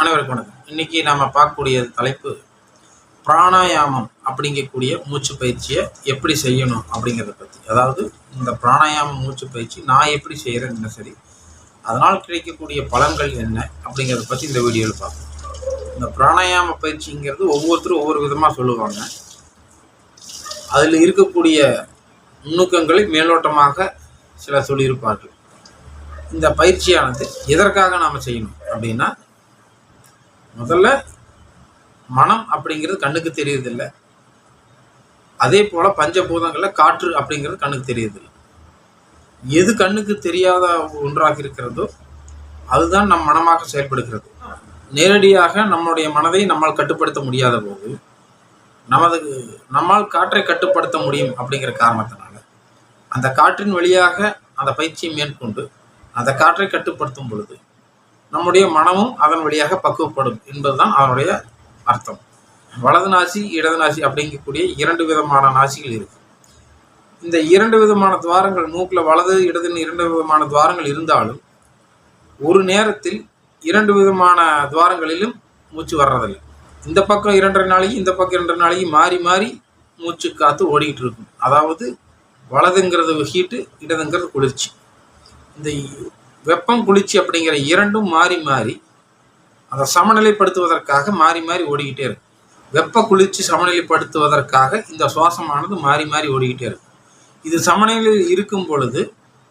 அனைவருக்கும் வணக்கம். இன்னைக்கு நாம பார்க்கக்கூடிய தலைப்பு பிராணாயாமம் அப்படிங்கக்கூடிய மூச்சு பயிற்சியை எப்படி செய்யணும் அப்படிங்கிறத பற்றி அதாவது இந்த பிராணாயாம மூச்சு பயிற்சி நான் எப்படி செய்கிறேன்னு சரி அதனால் கிடைக்கக்கூடிய பலன்கள் என்ன அப்படிங்கிறத பற்றி இந்த வீடியோவில் பார்ப்போம். இந்த பிராணாயாம பயிற்சிங்கிறது ஒவ்வொருத்தரும் ஒவ்வொரு விதமாக சொல்லுவாங்க. அதில் இருக்கக்கூடிய நுணுக்கங்களை மேலோட்டமாக சிலர் சொல்லியிருப்பார்கள். இந்த பயிற்சியானது எதற்காக நாம் செய்யணும் அப்படின்னா முதல்ல மனம் அப்படிங்கிறது கண்ணுக்கு தெரியறதில்ல. அதே போல பஞ்சபூதங்களில் காற்று அப்படிங்கிறது கண்ணுக்கு தெரியறதில்ல. எது கண்ணுக்கு தெரியாத ஒன்றாக இருக்கிறதோ அதுதான் நம் மனமாக செயல்படுகிறது. நேரடியாக நம்முடைய மனதை நம்மால் கட்டுப்படுத்த முடியாத போது நமது நம்மால் காற்றை கட்டுப்படுத்த முடியும் அப்படிங்கிற காரணத்தினால அந்த காற்றின் வழியாக அந்த பயிற்சியை மேற்கொண்டு அந்த காற்றை கட்டுப்படுத்தும் பொழுது நம்முடைய மனமும் அதன் வழியாக பக்குவப்படும் என்பதுதான் அதனுடைய அர்த்தம். வலது நாசி இடது நாசி அப்படிங்கக்கூடிய இரண்டு விதமான நாசிகள் இருக்கு. இந்த இரண்டு விதமான துவாரங்கள் மூக்கில் வலது இடதுன்னு இரண்டு விதமான துவாரங்கள் இருந்தாலும் ஒரு நேரத்தில் இரண்டு விதமான துவாரங்களிலும் மூச்சு வர்றதில்லை. இந்த பக்கம் இரண்டரை நாளைக்கு இந்த பக்கம் இரண்டரை நாளைக்கு மாறி மாறி மூச்சு காத்து ஓடிக்கிட்டு இருக்கும். அதாவது வலதுங்கிறது ஹீட்டு இடதுங்கிறது குளிர்ச்சி. இந்த வெப்பம் குளிர்ச்சி அப்படிங்கிற இரண்டும் மாறி மாறி அதை சமநிலைப்படுத்துவதற்காக மாறி மாறி ஓடிக்கிட்டே இருக்கும் வெப்ப குளிர்ச்சி சமநிலைப்படுத்துவதற்காக இந்த சுவாசமானது மாறி மாறி ஓடிக்கிட்டே இருக்கும் இது சமநிலையில் இருக்கும் பொழுது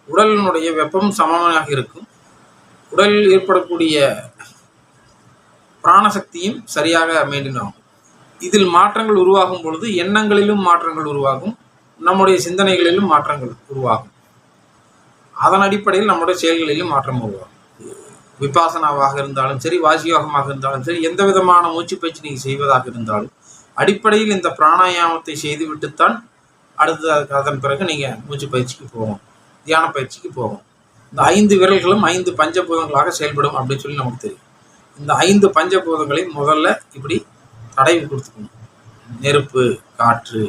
உடலினுடைய வெப்பம் சமமாக இருக்கும். உடலில் ஏற்படக்கூடிய பிராணசக்தியும் சரியாக மெயின்டைன் ஆகும். இதில் மாற்றங்கள் உருவாகும் பொழுது எண்ணங்களிலும் மாற்றங்கள் உருவாகும். நம்முடைய சிந்தனைகளிலும் மாற்றங்கள் உருவாகும். அதன் அடிப்படையில் நம்முடைய செயல்களிலும் மாற்றம் உருவாகும். விபாசனாவாக இருந்தாலும் சரி வாசியோகமாக இருந்தாலும் சரி எந்த விதமான மூச்சு பயிற்சி நீங்கள் செய்வதாக இருந்தாலும் அடிப்படையில் இந்த பிராணாயாமத்தை செய்துவிட்டுத்தான் அடுத்து அதன் பிறகு நீங்கள் மூச்சு பயிற்சிக்கு போவோம் தியான பயிற்சிக்கு போவோம் இந்த ஐந்து விரல்களும் ஐந்து பஞ்சபூதங்களாக செயல்படும் அப்படின்னு சொல்லி நமக்கு தெரியும். இந்த ஐந்து பஞ்சபூதங்களை முதல்ல இப்படி தடவி கொடுத்துக்கணும். நெருப்பு காற்று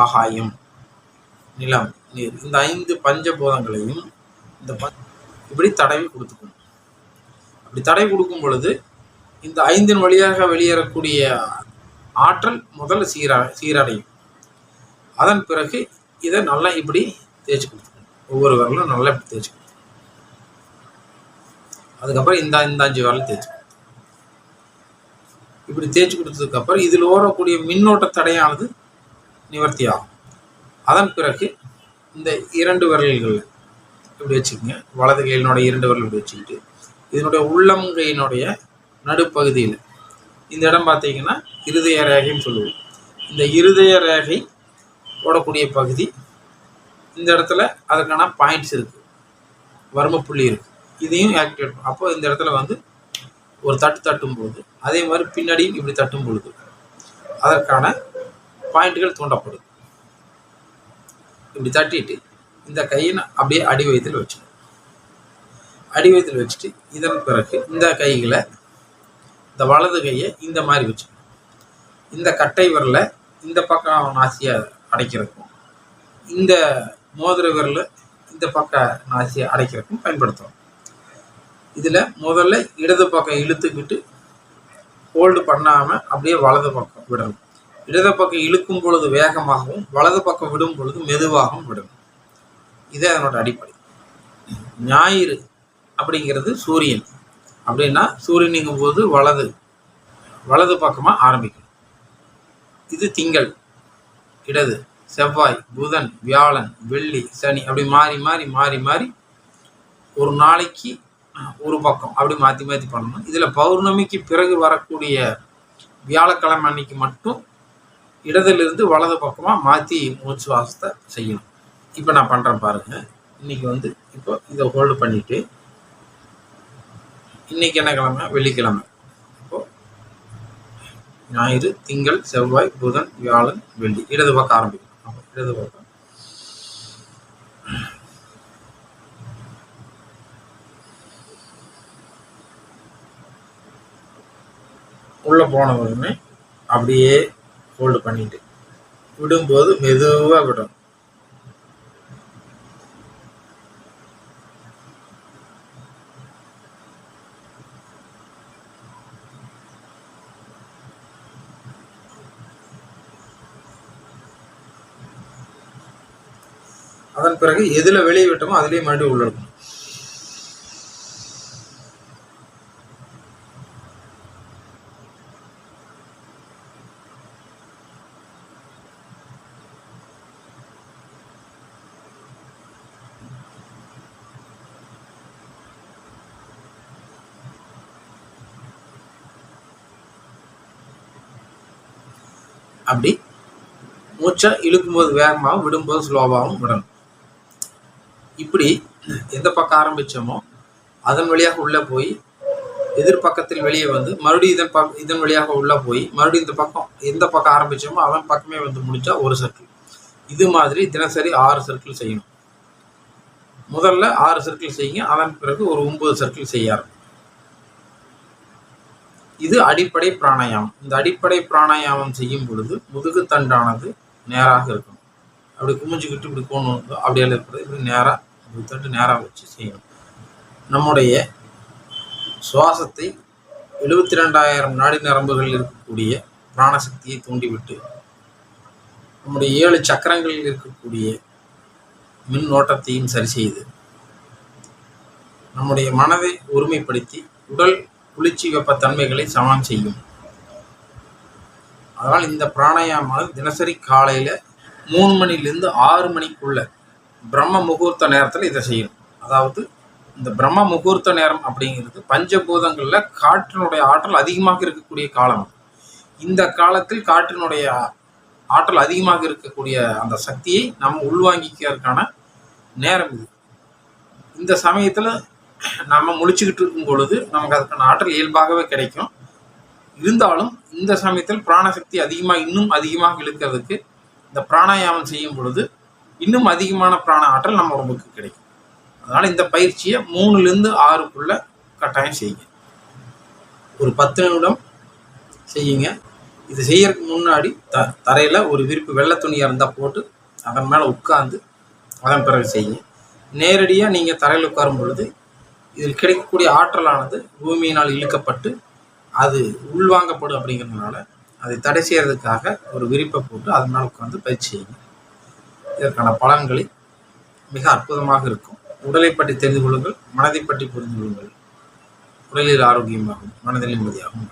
ஆகாயம் நிலம் நீர். இந்த ஐந்து பஞ்சபூதங்களையும் இந்த இப்படி தடவி கொடுத்துக்கணும். அப்படி தடவி கொடுக்கும் பொழுது இந்த ஐந்தின் வழியாக வெளியேறக்கூடிய ஆற்றல் முதல்ல சீரா சீரடையும். அதன் பிறகு இதை நல்லா இப்படி தேய்ச்சி கொடுத்துக்கணும். ஒவ்வொரு விரலும் நல்லா இப்படி தேய்ச்சி கொடுத்துக்கணும். அதுக்கப்புறம் இந்த இந்த அஞ்சு விரல் தேய்ச்சி இப்படி தேய்ச்சி கொடுத்ததுக்கப்புறம் இதில் ஓடக்கூடிய மின்னோட்ட தடையானது நிவர்த்தி ஆகும். அதன் பிறகு இந்த இரண்டு விரல்கள் இப்படி வச்சுக்கோங்க. வலது கையினுடைய இரண்டு விரல் இப்படி வச்சுக்கிட்டு இதனுடைய உள்ளங்கையினுடைய நடுப்பகுதியில். இந்த இடம் பார்த்தீங்கன்னா இருதய ரேகைன்னு சொல்லுவோம். இந்த இருதய ரேகை ஓடக்கூடிய பகுதி இந்த இடத்துல அதற்கான பாயிண்ட்ஸ் இருக்குது வர்ம புள்ளி இருக்குது இதையும் ஆக்டிவேட் அப்போ இந்த இடத்துல வந்து ஒரு தட்டு தட்டும் பொழுது அதே மாதிரி பின்னாடியும் இப்படி தட்டும் பொழுது அதற்கான பாயிண்ட்டுகள் தூண்டப்படுது. இப்படி தட்டிட்டு இந்த கையை அப்படியே அடி வயத்தில் வச்சுக்கணும் அடி வயத்தில் வச்சுட்டு இதன் பிறகு இந்த கைகளை இந்த வலது கையை இந்த மாதிரி வச்சுக்கணும். இந்த கட்டை விரலை இந்த பக்கம் நாசியை அடைக்கிறதுக்கும் இந்த மோதிர விரலை இந்த பக்க நாசியை அடைக்கிறதுக்கும் பயன்படுத்துவோம் இதில் முதல்ல இடது பக்கம் இழுத்துக்கிட்டு ஹோல்டு பண்ணாமல் அப்படியே வலது பக்கம் விடணும். இடது பக்கம் இழுக்கும் பொழுது வேகமாகவும் வலது பக்கம் விடும் பொழுது மெதுவாகவும் விடணும். இதே அதனோட அடிப்படை. ஞாயிறு அப்படிங்கிறது சூரியன். அப்படின்னா சூரியனுங்கும் போது வலது வலது பக்கமாக ஆரம்பிக்கணும். இது திங்கள் இடது செவ்வாய் புதன் வியாழன் வெள்ளி சனி அப்படி மாறி மாறி மாறி மாறி ஒரு நாளைக்கு ஒரு பக்கம் அப்படி மாற்றி மாற்றி பண்ணணும். இதில் பௌர்ணமிக்கு பிறகு வரக்கூடிய வியாழக்கிழமை அன்னைக்கு மட்டும் இடதுலேருந்து வலது பக்கமாக மாற்றி மூச்சு வாசத்தை செய்யணும். இப்போ நான் பண்ணுறேன் பாருங்கள் இன்றைக்கி வந்து இப்போ இதை ஹோல்டு பண்ணிவிட்டு இன்றைக்கி என்ன கிழமை? வெள்ளிக்கிழமை. இப்போது ஞாயிறு திங்கள் செவ்வாய் புதன் வியாழன் வெள்ளி. இடது பக்கம் ஆரம்பிக்கும் அப்போ இடது பக்கம். உள்ளே போன உடனே அப்படியே ஹோல்டு பண்ணிட்டு விடும்போது மெதுவாக விடும். அதன் பிறகு எதில் வெளியே விட்டோமோ அதிலேயே மறுபடியும் உள்ள அப்படி மூச்சை இழுக்கும்போது வேகமாகவும் விடும்போது ஸ்லோவாகவும் விடணும். இப்படி எந்த பக்கம் ஆரம்பித்தோமோ அதன் வழியாக உள்ளே போய் எதிர்பக்கத்தில் வெளியே வந்து மறுபடியும் இதன் பக்கம் இதன் வழியாக உள்ளே போய் மறுபடியும் இந்த பக்கம் எந்த பக்கம் ஆரம்பித்தோமோ அதன் பக்கமே வந்து முடித்தா ஒரு சர்க்கிள் இது மாதிரி தினசரி ஆறு சர்க்கிள் செய்யணும். முதல்ல ஆறு சர்க்கிள் செய்யுங்க அதன் பிறகு ஒரு ஒன்பது சர்க்கிள் செய்ய இது அடிப்படை பிராணாயாமம். இந்த அடிப்படை பிராணாயாமம் செய்யும் பொழுது முதுகு தண்டானது நேராக இருக்கணும். அப்படி குமிஞ்சுக்கிட்டு இப்படி போகணும் அப்படியெல்லாம் இருக்கிறது இப்படி நேராக முதுகு நேராக வச்சு செய்யணும். நம்முடைய சுவாசத்தை எழுபத்தி ரெண்டாயிரம் நாடி நரம்புகளில் இருக்கக்கூடிய பிராணசக்தியை தூண்டிவிட்டு நம்முடைய ஏழு சக்கரங்களில் இருக்கக்கூடிய மின் ஓட்டத்தையும் சரி செய்து நம்முடைய மனதை ஒருமைப்படுத்தி உடல் குளிர்ச்சி வெப்பத்தன்மைகளை சமன் செய்யும். அதனால் இந்த பிராணாயாமானது தினசரி காலையில் மூணு மணிலேருந்து ஆறு மணிக்குள்ள பிரம்ம முகூர்த்த நேரத்தில் இதை செய்யணும். அதாவது இந்த பிரம்ம முகூர்த்த நேரம் அப்படிங்கிறது பஞ்சபூதங்களில் காற்றினுடைய ஆற்றல் அதிகமாக இருக்கக்கூடிய காலம். இந்த காலத்தில் காற்றினுடைய ஆற்றல் அதிகமாக இருக்கக்கூடிய அந்த சக்தியை நம்ம உள்வாங்கிக்கிறதுக்கான நேரம் இது. இந்த சமயத்தில் நம்ம முழிச்சுக்கிட்டு இருக்கும் பொழுது நமக்கு அதுக்கான ஆற்றல் இயல்பாகவே கிடைக்கும். இருந்தாலும் இந்த சமயத்தில் பிராணசக்தி அதிகமாக இன்னும் அதிகமாக இழுக்கிறதுக்கு இந்த பிராணாயாமம் செய்யும் பொழுது இன்னும் அதிகமான பிராண ஆற்றல் நம்ம உடம்புக்கு கிடைக்கும். அதனால் இந்த பயிற்சியை மூணுலேருந்து ஆறுக்குள்ள கட்டாயம் செய்யுங்க. ஒரு பத்து நிமிடம் செய்யுங்க. இது செய்யறதுக்கு முன்னாடி த தரையில் ஒரு விரிப்பு வெள்ளை துணியாக இருந்தால் போட்டு அதன் மேலே உட்காந்து அதன் பிறகு செய்யுங்க. நேரடியாக நீங்கள் தரையில் உட்காரும் பொழுது இதில் கிடைக்கக்கூடிய ஆற்றலானது பூமியினால் இழுக்கப்பட்டு அது உள்வாங்கப்படும் அப்படிங்கிறதுனால அதை தடை செய்கிறதுக்காக ஒரு விரிப்பை போட்டு அதன் மேலே உட்காந்து பயிற்சி செய்யுங்க. இதற்கான பலன்களை மிக அற்புதமாக இருக்கும். உடலை பற்றி தெரிந்து கொள்ளுங்கள் மனதை பற்றி புரிந்து கொள்ளுங்கள். உடலில் ஆரோக்கியமாகும் மனதில் நிம்மதியாகும்.